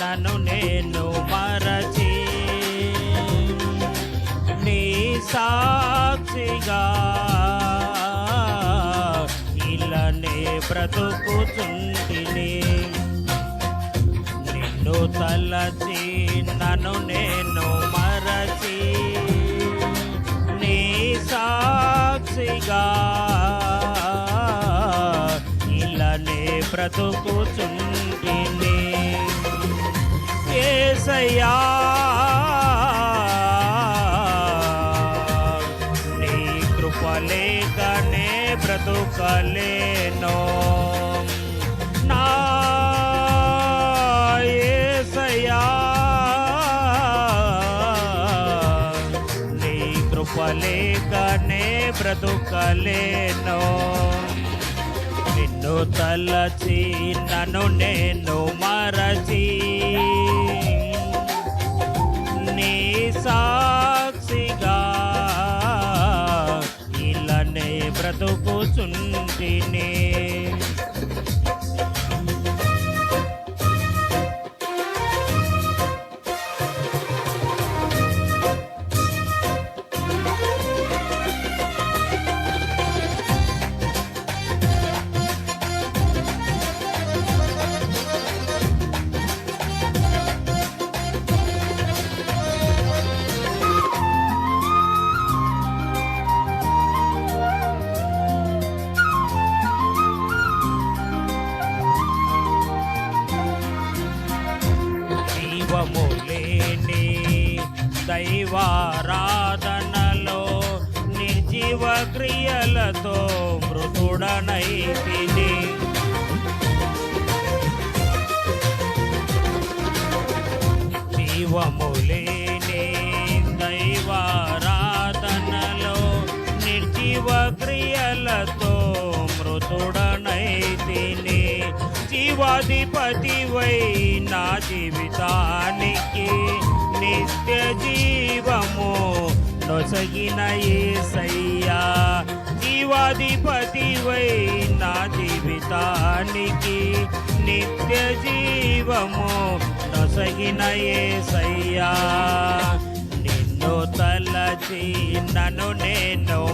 నన్ను నేను మరచి. నీ సాక్షిగా ఇలానే బ్రతుకుచుంటిని నిన్ను తలచి నన్ను నేను మరచి. నీ సాక్షిగా ఇలానే బ్రతుకుచుంటిని ఏసయ్యా నీ కృపలేకనే బ్రతుకలేనో. నా ఏసయ్యా. నీ కృపలేకనే బ్రతుకలేనో. నిన్ను తలచి నన్ను నేను మరచి. సాక్షిగా ఇలానే బ్రతుకుచుంటిని. జీవము లేని దైవారాధనలో నిర్జీవ క్రియలతో మృతుడనైతిని. జీవము జివాదిపతి వై నా జీవితానికి నిత్య జీవము నొసగిన ఏసయ్యా. జీవాధిపతివై నా జీవితానికి నిత్య జీవము నొసగిన ఏసయ్యా. నిన్ను తలచి నన్ను నేను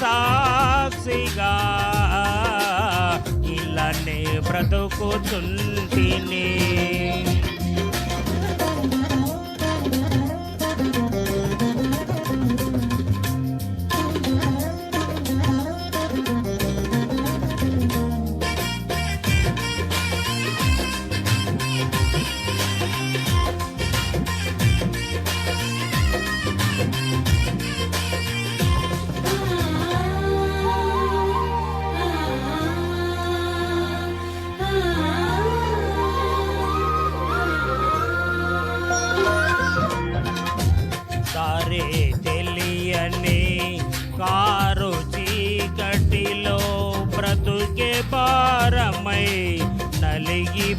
సాక్షిగా ఇలానే బ్రతుకుతుంటిని.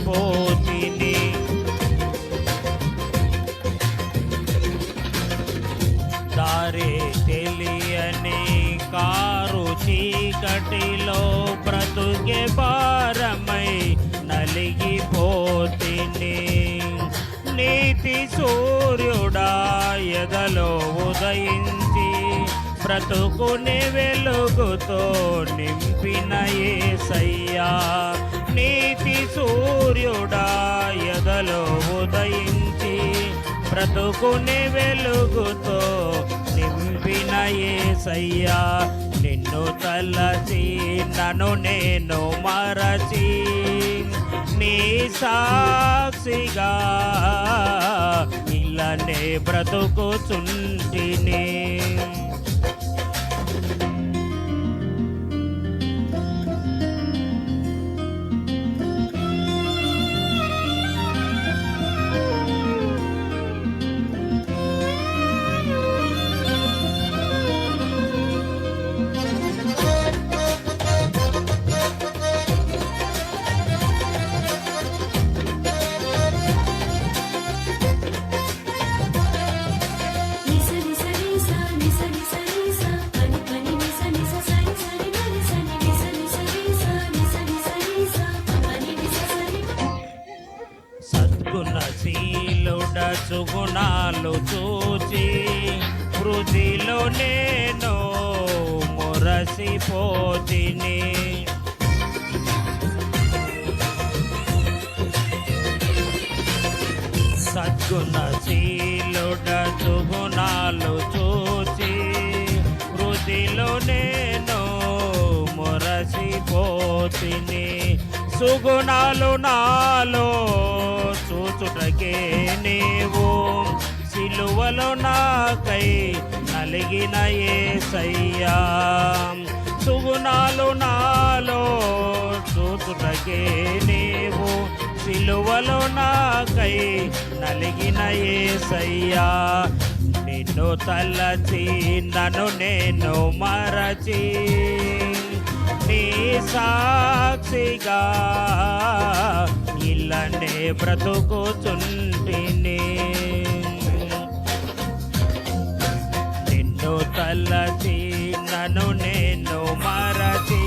పోతిని. దారే తెలియని కారు చీకటిలో బ్రతుకే భారమై నలిగిపోతిని. నీతి సూర్యుడా ఎదలో ఉదయించి బ్రతుకుని వెలుగుతో నింపిన ఏసయ్యా నీతి సూర్యుడా ఎదలో ఉదయించి బ్రతుకుని వెలుగుతో నింపిన ఏసయ్యా నిన్ను తలచి నన్ను నేను మరచి నీ సాక్షిగా ఇలానే బ్రతుకుచుంటిని. సజ్జనశీలుడ సుగుణాలు చూచి వృద్ధిలో నేను మురసిపోతిని. సద్గుణశీలుడ సుగుణాలు చూచి వృద్ధిలో నేను మురసిపోతిని. సుగుణాలు నాలో చూచుటకే నీవు. సిలువలో నాకై నలిగిన ఏసయ్యా. సుగుణాలు నాలో చూచుటకే నీవు. సిలువలో నాకై నలిగిన ఏసయ్యా. నిన్ను తలచి నన్ను నేను మరచి. నీ సాక్షిగా ఇలానే బ్రతుకుచుంటిని. నిన్ను తలచి నన్ను నేను మరచి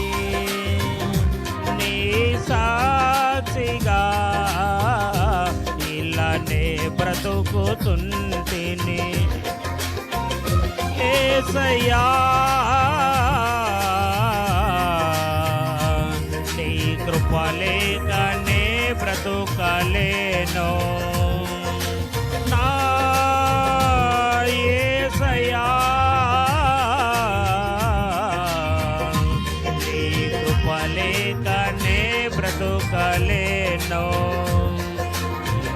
నీ సాక్షిగా ఇలానే బ్రతుకుతుంటిని ఏసయ్యా